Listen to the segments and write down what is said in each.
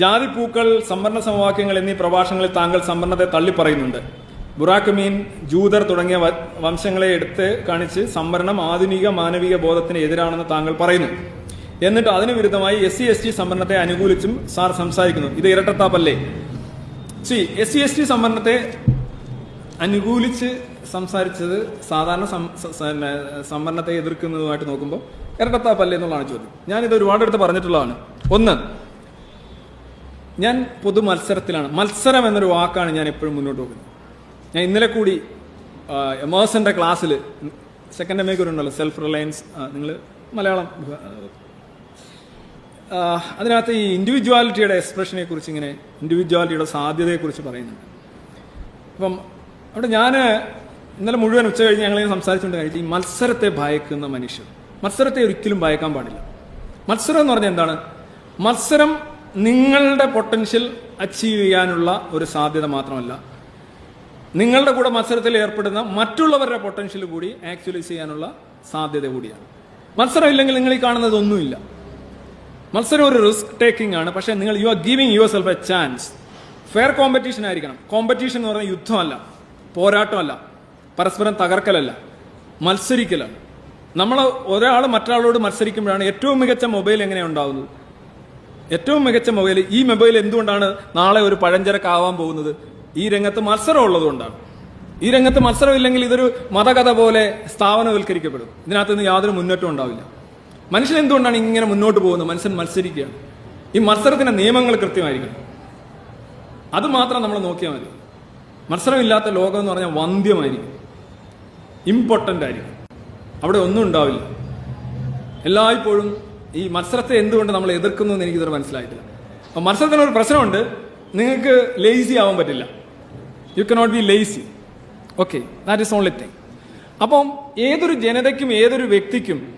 ജാതിപ്പൂക്കൾ സംവരണ സമവാക്യങ്ങൾ എന്നീ പ്രഭാഷണങ്ങളിൽ താങ്കൾ സംവരണത്തെ തള്ളിപ്പറയുന്നുണ്ട്. ബുറാക്ക് മീൻ ജൂതർ തുടങ്ങിയ വംശങ്ങളെ എടുത്ത് കാണിച്ച് സംവരണം ആധുനിക മാനവിക ബോധത്തിന് എതിരാണെന്ന് താങ്കൾ പറയുന്നു. എന്നിട്ട് അതിനു വിരുദ്ധമായി എസ് സി എസ് ടി സംവരണത്തെ അനുകൂലിച്ചും സാർ സംസാരിക്കുന്നു. ഇത് ഇരട്ടത്താപ്പല്ലേ? C S C S T സംവരണത്തെ അനുകൂലിച്ച് സംസാരിച്ചത് സാധാരണ സംവരണത്തെ എതിർക്കുന്നതുമായിട്ട് നോക്കുമ്പോൾ ഇരട്ടത്താപ്പല്ലേ എന്നുള്ളതാണ് ചോദ്യം. ഞാനിത് ഒരുപാട് എടുത്ത് പറഞ്ഞിട്ടുള്ളതാണ്. ഒന്ന് ഞാൻ പൊതു മത്സരത്തിലാണ് മത്സരം എന്നൊരു വാക്കാണ് ഞാൻ എപ്പോഴും മുന്നോട്ട് പോകുന്നത് ഞാൻ ഇന്നലെ കൂടി എമേഴ്സന്റെ ക്ലാസ്സിൽ സെക്കൻഡ് എം ഉണ്ടല്ലോ സെൽഫ് റിലയൻസ് നിങ്ങൾ മലയാളം അതിനകത്ത് ഈ ഇൻഡിവിജ്വാലിറ്റിയുടെ എക്സ്പ്രഷനെ കുറിച്ച് ഇങ്ങനെ ഇൻഡിവിജ്വാലിറ്റിയുടെ സാധ്യതയെക്കുറിച്ച് പറയുന്നുണ്ട്. അപ്പം അവിടെ ഞാൻ ഇന്നലെ മുഴുവൻ ഉച്ച കഴിഞ്ഞ് ഞങ്ങളിങ്ങനെ സംസാരിച്ചുകൊണ്ട് കഴിച്ച് ഈ മത്സരത്തെ ഭയക്കുന്ന മനുഷ്യർ. മത്സരത്തെ ഒരിക്കലും ഭയക്കാൻ പാടില്ല. മത്സരം എന്ന് പറഞ്ഞാൽ എന്താണ്? മത്സരം നിങ്ങളുടെ പൊട്ടൻഷ്യൽ അച്ചീവ് ചെയ്യാനുള്ള ഒരു സാധ്യത മാത്രമല്ല. നിങ്ങളുടെ കൂടെ മത്സരത്തിൽ ഏർപ്പെടുന്ന മറ്റുള്ളവരുടെ പൊട്ടൻഷ്യൽ കൂടി ആക്ച്വലൈസ് ചെയ്യാനുള്ള സാധ്യത കൂടിയാണ്. മത്സരം ഇല്ലെങ്കിൽ നിങ്ങൾ ഈ കാണുന്നത് ഒന്നുമില്ല. മത്സരം ഒരു റിസ്ക് ടേക്കിംഗ് ആണ്. പക്ഷേ നിങ്ങൾ you are giving yourself a chance fair competition ആയിരിക്കണം. കോമ്പറ്റീഷൻ എന്ന് പറഞ്ഞാൽ യുദ്ധമല്ല. പോരാട്ടമല്ല. പരസ്പരം തകർക്കലല്ല. മത്സരിക്കലാണ്. നമ്മൾ ഒരാൾ മറ്റൊരാളോട് മത്സരിക്കുമ്പോഴാണ് ഏറ്റവും മികച്ച മൊബൈൽ എങ്ങനെ ഉണ്ടാവുന്നത്? ഏറ്റവും മികച്ച മൊബൈൽ ഈ മൊബൈൽ എന്തുകൊണ്ടാണ് നാളെ ഒരു പഴഞ്ചരക്കാവാൻ പോകുന്നത്? ഈ രംഗത്ത് മത്സരം ഉള്ളതുകൊണ്ടാണ്. ഈ രംഗത്ത് മത്സരം ഇല്ലെങ്കിൽ ഇതൊരു മതകഥ പോലെ സ്ഥാപനവൽക്കരിക്കപ്പെടും. ഇതിനകത്ത് നിന്ന് യാതൊരു മുന്നേറ്റം ഉണ്ടാവില്ല. മനുഷ്യൻ എന്തുകൊണ്ടാണ് ഇങ്ങനെ മുന്നോട്ട് പോകുന്നത്? മനുഷ്യൻ മത്സരിക്കുകയാണ്. ഈ മത്സരത്തിന്റെ നിയമങ്ങൾ കൃത്യമായിരിക്കണം. അത് മാത്രം നമ്മൾ നോക്കിയാൽ മതി. മത്സരമില്ലാത്ത ലോകം എന്ന് പറഞ്ഞാൽ വന്ധ്യമായിരിക്കും. ഇമ്പോർട്ടന്റ് ആയിരിക്കും അവിടെ ഒന്നും ഉണ്ടാവില്ല. എല്ലായ്പ്പോഴും ഈ മത്സരത്തെ എന്തുകൊണ്ട് നമ്മൾ എതിർക്കുന്നു എന്ന് എനിക്കിതൊരു മനസ്സിലായിട്ടില്ല. അപ്പം മത്സരത്തിന് ഒരു പ്രശ്നമുണ്ട്. നിങ്ങൾക്ക് ലേസി ആവാൻ പറ്റില്ല. You cannot be lazy okay that is only thing അപ്പം ഏതൊരു ജനതയ്ക്കും ഏതൊരു വ്യക്തിക്കും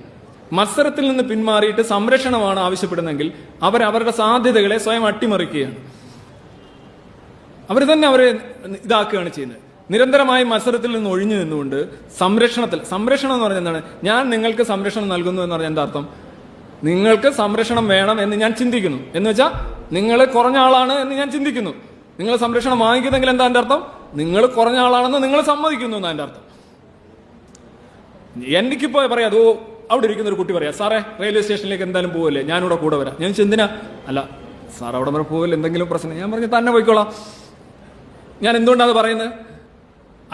മത്സരത്തിൽ നിന്ന് പിന്മാറിയിട്ട് സംരക്ഷണമാണ് ആവശ്യപ്പെടുന്നതെങ്കിൽ അവർ അവരുടെ സാധ്യതകളെ സ്വയം അട്ടിമറിക്കുകയാണ്. അവർ തന്നെ അവരെ ഇതാക്കുകയാണ് ചെയ്യുന്നത്. നിരന്തരമായി മത്സരത്തിൽ നിന്ന് ഒഴിഞ്ഞു നിന്നുകൊണ്ട് സംരക്ഷണത്തിൽ സംരക്ഷണം എന്ന് പറഞ്ഞാൽ എന്താണ്? ഞാൻ നിങ്ങൾക്ക് സംരക്ഷണം നൽകുന്നു എന്ന് പറഞ്ഞാൽ എന്താ അർത്ഥം? നിങ്ങൾക്ക് സംരക്ഷണം വേണം എന്ന് ഞാൻ ചിന്തിക്കുന്നു. എന്ന് വെച്ചാൽ നിങ്ങൾ കുറഞ്ഞ ആളാണ് എന്ന് ഞാൻ ചിന്തിക്കുന്നു. നിങ്ങൾ സംരക്ഷണം വാങ്ങിക്കുന്നെങ്കിൽ എന്താ എന്റെ അർത്ഥം? നിങ്ങൾ കുറഞ്ഞ ആളാണെന്ന് നിങ്ങൾ സമ്മതിക്കുന്നു എന്നാ എന്റെ അർത്ഥം. എനിക്കിപ്പോ പറയാം അതോ അവിടെ ഇരിക്കുന്ന ഒരു കുട്ടി പറയാം സാറേ റെയിൽവേ സ്റ്റേഷനിലേക്ക് എന്തായാലും പോവല്ലേ? ഞാനിവിടെ കൂടെ വരാം. ഞാൻ ചെന്തിനാ അല്ല സാർ അവിടെ വരെ പോവില്ല? എന്തെങ്കിലും പ്രശ്നം? ഞാൻ പറഞ്ഞു തന്നെ പോയിക്കോളാം. ഞാൻ എന്തുകൊണ്ടാണ് അത് പറയുന്നത്?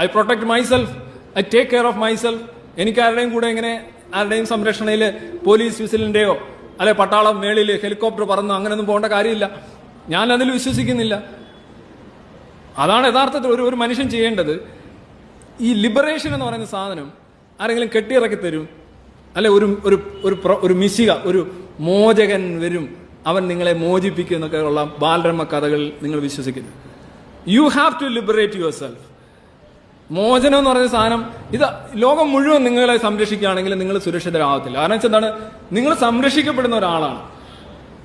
I protect myself I take care of myself എനിക്ക് ആരുടെയും കൂടെ ഇങ്ങനെ ആരുടെയും സംരക്ഷണയിൽ പോലീസ് വിസിലിന്റെയോ അല്ലെ പട്ടാളം മേളിൽ ഹെലികോപ്റ്റർ പറന്നു അങ്ങനെയൊന്നും പോകേണ്ട കാര്യമില്ല. ഞാൻ അതിൽ വിശ്വസിക്കുന്നില്ല. അതാണ് യഥാർത്ഥത്തിൽ ഒരു ഒരു മനുഷ്യൻ ചെയ്യേണ്ടത്. ഈ ലിബറേഷൻ എന്ന് പറയുന്ന സാധനം ആരെങ്കിലും കെട്ടിയിറക്കി തരും. അല്ലെ ഒരു ഒരു ഒരു ഒരു മിശിക ഒരു മോചകൻ വരും. അവൻ നിങ്ങളെ മോചിപ്പിക്കും എന്നൊക്കെ ഉള്ള ബാലരമ കഥകൾ നിങ്ങൾ വിശ്വസിക്കുന്നു. You have to liberate yourself മോചനം എന്ന് പറയുന്ന സാധനം ഇത് ലോകം മുഴുവൻ നിങ്ങളെ സംരക്ഷിക്കുകയാണെങ്കിൽ നിങ്ങൾ സുരക്ഷിതരാകത്തില്ല. കാരണം വെച്ചാൽ എന്താണ്? നിങ്ങൾ സംരക്ഷിക്കപ്പെടുന്ന ഒരാളാണ്.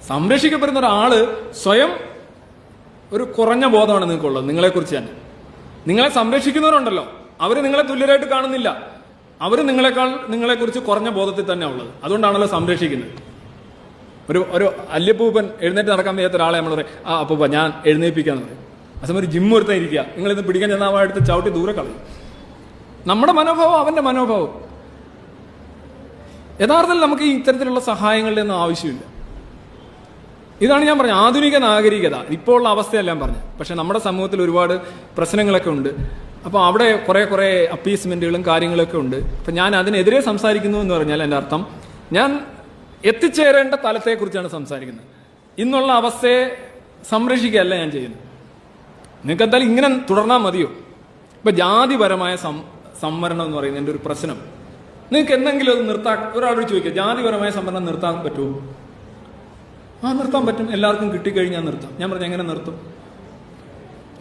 സംരക്ഷിക്കപ്പെടുന്ന ഒരാൾ സ്വയം ഒരു കുറഞ്ഞ ബോധമാണ് നിങ്ങൾക്കുള്ളത്. നിങ്ങളെക്കുറിച്ച് തന്നെ. നിങ്ങളെ സംരക്ഷിക്കുന്നവരുണ്ടല്ലോ. അവർ നിങ്ങളെ തുല്യരായിട്ട് കാണുന്നില്ല. അവർ നിങ്ങളെക്കാൾ നിങ്ങളെക്കുറിച്ച് കുറഞ്ഞ ബോധത്തിൽ തന്നെ ഉള്ളത്. അതുകൊണ്ടാണല്ലോ സംരക്ഷിക്കുന്നത്. ഒരു ഒരു അല്യപ്പൂപ്പൻ എഴുന്നേറ്റ് നടക്കാൻ വയ്യാത്ത ഒരാളെ നമ്മൾ പറയും ആ അപ്പൂപ്പ ഞാൻ എഴുന്നേൽപ്പിക്കാന്ന് പറയും. ആ സമയം ഒരു ജിം ഒരുത്താൻ ഇരിക്കുക പിടിക്കാൻ ചെന്നാൽ അവൻ എടുത്ത് ചവിട്ടി ദൂരെ കളയും. നമ്മുടെ മനോഭാവം അവന്റെ മനോഭാവം. യഥാർത്ഥത്തിൽ നമുക്ക് ഈ ഇത്തരത്തിലുള്ള സഹായങ്ങളുടെ ഒന്നും ആവശ്യമില്ല. ഇതാണ് ഞാൻ പറഞ്ഞത്. ആധുനിക നാഗരികത. ഇപ്പോൾ ഉള്ള അവസ്ഥയല്ല ഞാൻ പറഞ്ഞത്. പക്ഷെ നമ്മുടെ സമൂഹത്തിൽ ഒരുപാട് പ്രശ്നങ്ങളൊക്കെ ഉണ്ട്. അപ്പോൾ അവിടെ കുറേ കുറേ അപ്പീസ്മെന്റുകളും കാര്യങ്ങളൊക്കെ ഉണ്ട്. അപ്പൊ ഞാൻ അതിനെതിരെ സംസാരിക്കുന്നു എന്ന് പറഞ്ഞാൽ എന്റെ അർത്ഥം ഞാൻ എത്തിച്ചേരേണ്ട തലത്തെക്കുറിച്ചാണ് സംസാരിക്കുന്നത്. ഇന്നുള്ള അവസ്ഥയെ സംരക്ഷിക്കുകയല്ല ഞാൻ ചെയ്യുന്നത്. നിങ്ങൾക്ക് എന്തായാലും ഇങ്ങനെ തുടർന്നാൽ മതിയോ? ഇപ്പൊ ജാതിപരമായ സം സംവരണം എന്ന് പറയുന്നതിന്റെ ഒരു പ്രശ്നം. നിങ്ങൾക്ക് എന്തെങ്കിലും അത് നിർത്താൻ ഒരാളോട് ചോദിക്കുക ജാതിപരമായ സംവരണം നിർത്താൻ പറ്റുമോ? ആ നിർത്താൻ പറ്റും. എല്ലാവർക്കും കിട്ടിക്കഴിഞ്ഞാൽ നിർത്താം. ഞാൻ പറഞ്ഞു എങ്ങനെ നിർത്തും?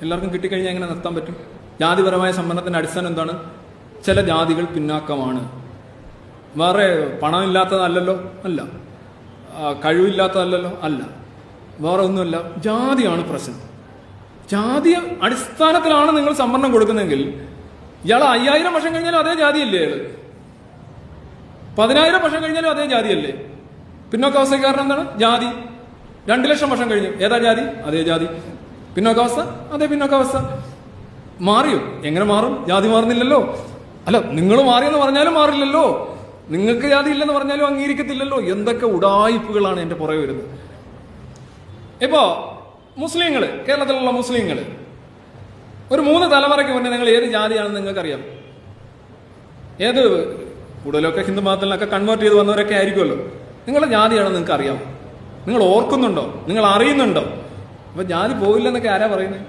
എല്ലാവർക്കും കിട്ടിക്കഴിഞ്ഞാൽ എങ്ങനെ നിർത്താൻ പറ്റും? ജാതിപരമായ സംവരണത്തിന്റെ അടിസ്ഥാനം എന്താണ്? ചില ജാതികൾ പിന്നാക്കമാണ്. വേറെ പണമില്ലാത്തതല്ലല്ലോ? അല്ല. കഴിവില്ലാത്തതല്ലല്ലോ? അല്ല. വേറെ ഒന്നുമല്ല. ജാതിയാണ് പ്രശ്നം. ജാതി അടിസ്ഥാനത്തിലാണ് നിങ്ങൾ സംവരണം കൊടുക്കുന്നതെങ്കിൽ ഇയാൾ അയ്യായിരം വർഷം കഴിഞ്ഞാലും അതേ ജാതിയല്ലേ അയാൾ പതിനായിരം വർഷം കഴിഞ്ഞാലും അതേ ജാതിയല്ലേ? പിന്നോക്കാവസ്ഥ കാരണം എന്താണ്? ജാതി. രണ്ടു ലക്ഷം വർഷം കഴിഞ്ഞു. ഏതാ ജാതി? അതേ ജാതി. പിന്നോക്കാവസ്ഥ അതേ പിന്നോക്കാവസ്ഥ മാറിയോ? എങ്ങനെ മാറും? ജാതി മാറുന്നില്ലല്ലോ. അല്ല നിങ്ങൾ മാറിയെന്ന് പറഞ്ഞാലും മാറില്ലല്ലോ. നിങ്ങൾക്ക് ജാതി ഇല്ലെന്ന് പറഞ്ഞാലും അംഗീകരിക്കത്തില്ലല്ലോ. എന്തൊക്കെ ഉടായിപ്പുകളാണ് എന്റെ പുറകെ വരുന്നത്. ഇപ്പോ മുസ്ലിങ്ങൾ കേരളത്തിലുള്ള മുസ്ലിങ്ങൾ ഒരു മൂന്ന് തലമുറയ്ക്ക് മുന്നേ നിങ്ങൾ ഏത് ജാതിയാണെന്ന് നിങ്ങൾക്കറിയാം. ഏത് കൂടുതലൊക്കെ ഹിന്ദു മതത്തിലൊക്കെ കൺവേർട്ട് ചെയ്ത് വന്നവരൊക്കെ ആയിരിക്കുമല്ലോ. നിങ്ങളുടെ ജാതിയാണെന്ന് നിങ്ങൾക്ക് അറിയാം നിങ്ങൾ ഓർക്കുന്നുണ്ടോ? നിങ്ങൾ അറിയുന്നുണ്ടോ? അപ്പൊ ജാതി പോവില്ലെന്നൊക്കെ ആരാ പറയുന്നത്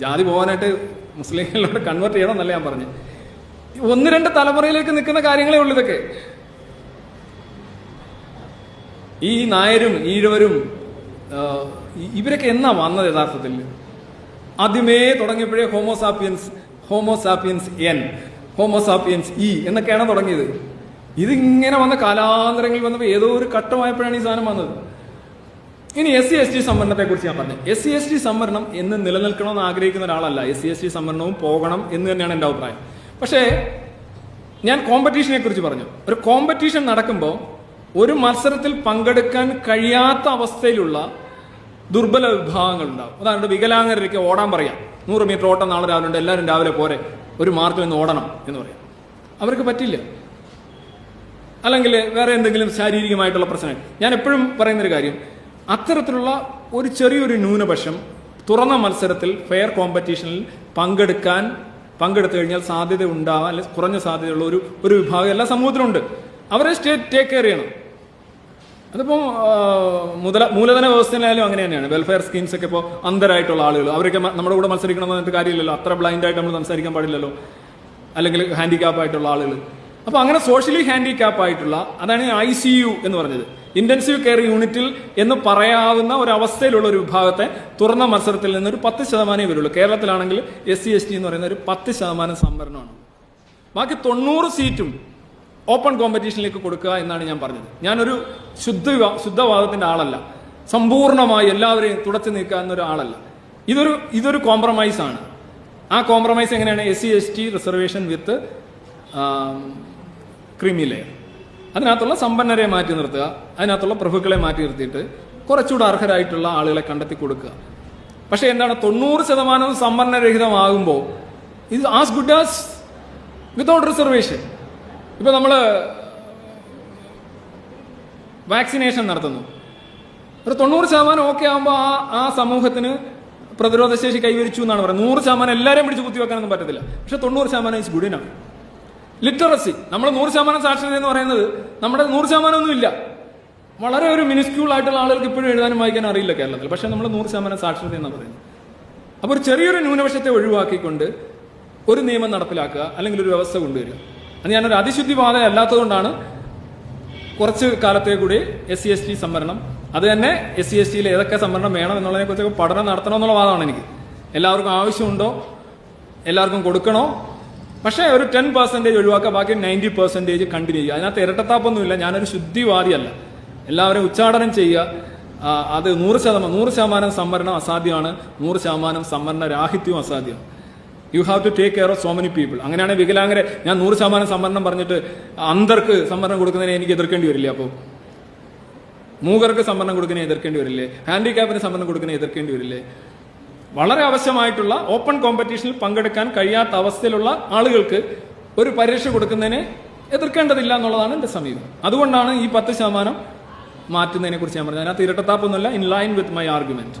ജാതി പോകാനായിട്ട് മുസ്ലിങ്ങളിലോട്ട് കൺവേർട്ട് ചെയ്യണം എന്നല്ല ഞാൻ പറഞ്ഞു. ഒന്ന് രണ്ട് തലമുറയിലേക്ക് നിൽക്കുന്ന കാര്യങ്ങളേ ഉള്ളൂ ഇതൊക്കെ. ഈ നായരും ഈഴവരും ഇവരൊക്കെ എന്നാ വന്നത് യഥാർത്ഥത്തിൽ? ആദ്യമേ തുടങ്ങിയപ്പോഴേ ഹോമോസാപ്പിയൻസ് ഹോമോസാപ്പിയൻസ് എൻ ഹോമോസാപ്പിയൻസ് ഇ എന്നൊക്കെയാണ് തുടങ്ങിയത്. ഇതിങ്ങനെ വന്ന കാലാന്തരങ്ങളിൽ വന്നപ്പോൾ ഏതോ ഒരു ഘട്ടമായപ്പോഴാണ് ഈ സാധനം വന്നത്. ഇനി എസ് സി എസ് ടി സംവരണത്തെ കുറിച്ച് ഞാൻ പറഞ്ഞു. എസ് സി എസ് ടി സംവരണം എന്ന് നിലനിൽക്കണമെന്ന് ആഗ്രഹിക്കുന്ന ഒരാളല്ല. എസ് സി എസ് ടി സംവരണവും പോകണം എന്ന് തന്നെയാണ് എന്റെ അഭിപ്രായം. പക്ഷേ ഞാൻ കോമ്പറ്റീഷനെ കുറിച്ച് പറഞ്ഞു. ഒരു കോമ്പറ്റീഷൻ നടക്കുമ്പോൾ ഒരു മത്സരത്തിൽ പങ്കെടുക്കാൻ കഴിയാത്ത അവസ്ഥയിലുള്ള ദുർബല വിഭാഗങ്ങൾ ഉണ്ടാവും. അതാണ് വികലാംഗരൊക്കെ ഓടാൻ പറയാം. നൂറ് മീറ്റർ ഓട്ടം നാളെ രാവിലെ ഉണ്ട് എല്ലാവരും രാവിലെ പോരെ. ഒരു മാർക്കിൽ നിന്ന് ഓടണം എന്ന് പറയാം. അവർക്ക് പറ്റില്ല. അല്ലെങ്കിൽ വേറെ എന്തെങ്കിലും ശാരീരികമായിട്ടുള്ള പ്രശ്നങ്ങൾ. ഞാൻ എപ്പോഴും പറയുന്നൊരു കാര്യം. അത്തരത്തിലുള്ള ഒരു ചെറിയൊരു ന്യൂനപക്ഷം തുറന്ന മത്സരത്തിൽ ഫെയർ കോമ്പറ്റീഷനിൽ പങ്കെടുക്കാൻ പങ്കെടുത്തു കഴിഞ്ഞാൽ സാധ്യത ഉണ്ടാവാൻ അല്ലെങ്കിൽ കുറഞ്ഞ സാധ്യതയുള്ള ഒരു ഒരു വിഭാഗം എല്ലാ സമൂഹത്തിലുണ്ട്. അവരെ സ്റ്റേറ്റ് ടേക്ക് കെയർ ചെയ്യണം. അതിപ്പോ ആ, മുതല മൂലധന വ്യവസ്ഥയിലായാലും അങ്ങനെ തന്നെയാണ്. വെൽഫെയർ സ്കീംസ് ഒക്കെ ഇപ്പോൾ അന്തരായിട്ടുള്ള ആളുകൾ അവരൊക്കെ നമ്മുടെ കൂടെ മത്സരിക്കണം എന്നിട്ട് കാര്യമില്ലല്ലോ. അത്ര ബ്ലൈൻഡ് ആയിട്ട് നമ്മൾ സംസാരിക്കാൻ പാടില്ലല്ലോ. അല്ലെങ്കിൽ ഹാൻഡിക്യാപ്പ് ആയിട്ടുള്ള ആളുകൾ അപ്പോൾ അങ്ങനെ സോഷ്യലി ഹാൻഡിക്യാപ്പ് ആയിട്ടുള്ള അതാണ് ഐ സി യു എന്ന് പറഞ്ഞത്. ഇന്റൻസീവ് കെയർ യൂണിറ്റിൽ എന്ന് പറയാവുന്ന ഒരു അവസ്ഥയിലുള്ള ഒരു വിഭാഗത്തെ തുറന്ന മത്സരത്തിൽ നിന്ന് ഒരു പത്ത് ശതമാനമേ വരുള്ളൂ. കേരളത്തിലാണെങ്കിൽ എസ് സി എസ് ടി എന്ന് പറയുന്ന ഒരു പത്ത് ശതമാനം സംവരണമാണ്. ബാക്കി തൊണ്ണൂറ് സീറ്റും ഓപ്പൺ കോമ്പറ്റീഷനിലേക്ക് കൊടുക്കുക എന്നാണ് ഞാൻ പറഞ്ഞത്. ഞാനൊരു ശുദ്ധ ശുദ്ധവാദത്തിന്റെ ആളല്ല. സമ്പൂർണമായി എല്ലാവരെയും തുടച്ചു നീക്കുക എന്നൊരു ആളല്ല ഇതൊരു ഇതൊരു കോംപ്രമൈസ് ആണ്. ആ കോംപ്രമൈസ് എങ്ങനെയാണ്? S C S T reservation with creamy layer അതിനകത്തുള്ള സമ്പന്നരെ മാറ്റി നിർത്തുക. അതിനകത്തുള്ള പ്രഭുക്കളെ മാറ്റി നിർത്തിയിട്ട് കുറച്ചുകൂടെ അർഹരായിട്ടുള്ള ആളുകളെ കണ്ടെത്തി കൊടുക്കുക. പക്ഷേ എന്താണ്? തൊണ്ണൂറ് ശതമാനവും സമ്പന്നരഹിതമാകുമ്പോൾ ഇത് as good as without reservation ഇപ്പൊ നമ്മൾ വാക്സിനേഷൻ നടത്തുന്നു. ഒരു തൊണ്ണൂറ് ശതമാനം ഓക്കെ ആകുമ്പോൾ ആ ആ സമൂഹത്തിന് പ്രതിരോധ ശേഷി കൈവരിച്ചു എന്നാണ് പറയുന്നത്. നൂറ് ശതമാനം എല്ലാവരെയും പിടിച്ച് കുത്തിവെക്കാനൊന്നും പറ്റത്തില്ല. പക്ഷെ തൊണ്ണൂറ് ശതമാനം ഇസ് ഗുഡ് ഇനഫ് ലിറ്ററസി നമ്മൾ നൂറ് ശതമാനം സാക്ഷരത എന്ന് പറയുന്നത് നമ്മുടെ നൂറ് ശതമാനം ഒന്നും ഇല്ല. വളരെ ഒരു മിനിസ്ക്യൂൾ ആയിട്ടുള്ള ആളുകൾക്ക് ഇപ്പോഴും എഴുതാനും വായിക്കാനും അറിയില്ല കേരളത്തിൽ. പക്ഷെ നമ്മൾ നൂറ് ശതമാനം സാക്ഷരത എന്നാണ് പറയുന്നത്. അപ്പോൾ ഒരു ചെറിയൊരു ന്യൂനപക്ഷത്തെ ഒഴിവാക്കിക്കൊണ്ട് ഒരു നിയമം നടപ്പിലാക്കുക അല്ലെങ്കിൽ ഒരു വ്യവസ്ഥ കൊണ്ടുവരിക. അത് ഞാനൊരു അതിശുദ്ധിവാദ അല്ലാത്തതുകൊണ്ടാണ് കുറച്ച് കാലത്തെ കൂടി എസ് സി എസ് ടി സംവരണം. അത് തന്നെ എസ് സി എസ് ടിയിൽ ഏതൊക്കെ സംവരണം വേണം എന്നുള്ളതിനെ കുറിച്ചൊക്കെ പഠനം നടത്തണം എന്നുള്ള വാദമാണ് എനിക്ക്. എല്ലാവർക്കും ആവശ്യമുണ്ടോ? എല്ലാവർക്കും കൊടുക്കണോ? പക്ഷേ ഒരു ടെൻ പെർസെന്റേജ് ഒഴിവാക്കുക ബാക്കി നയന്റി പെർസെന്റേജ് കണ്ടിന്യൂ ചെയ്യുക. അതിനകത്ത് ഇരട്ടത്താപ്പൊന്നുമില്ല. ഞാനൊരു ശുദ്ധിവാദിയല്ല. എല്ലാവരും ഉച്ചാടനം ചെയ്യുക. അത് നൂറ് ശതമാനം നൂറ് ശതമാനം സംവരണം അസാധ്യമാണ്. നൂറ് ശതമാനം സംവരണ രാഹിത്യവും അസാധ്യമാണ്. You have to take care of so many people അങ്ങനെയാണ് വികലാംഗരെ ഞാൻ നൂറ് ശതമാനം സംവരണം പറഞ്ഞിട്ട് അന്തർക്ക് സംവരണം കൊടുക്കുന്നതിനെ എനിക്ക് എതിർക്കേണ്ടി വരില്ല അപ്പോൾ മൂകർക്ക് സംവരണം കൊടുക്കുന്നതിനെ എതിർക്കേണ്ടി വരില്ലേ? ഹാൻഡിക്യാപ്പിന് സംവരണം കൊടുക്കുന്നതിനെ എതിർക്കേണ്ടി വരില്ലേ? വളരെ ആവശ്യമായിട്ടുള്ള ഓപ്പൺ കോമ്പറ്റീഷനിൽ പങ്കെടുക്കാൻ കഴിയാത്ത അവസ്ഥയിലുള്ള ആളുകൾക്ക് ഒരു പരീക്ഷ കൊടുക്കുന്നതിനെ എതിർക്കേണ്ടതില്ല എന്നുള്ളതാണ് എന്റെ സമീപം അതുകൊണ്ടാണ് ഈ പത്ത് ശതമാനം മാറ്റുന്നതിനെ കുറിച്ച് ഞാൻ പറഞ്ഞത്. അതിനകത്ത് ഇരട്ടത്താപ്പൊന്നുമല്ല in line with my argument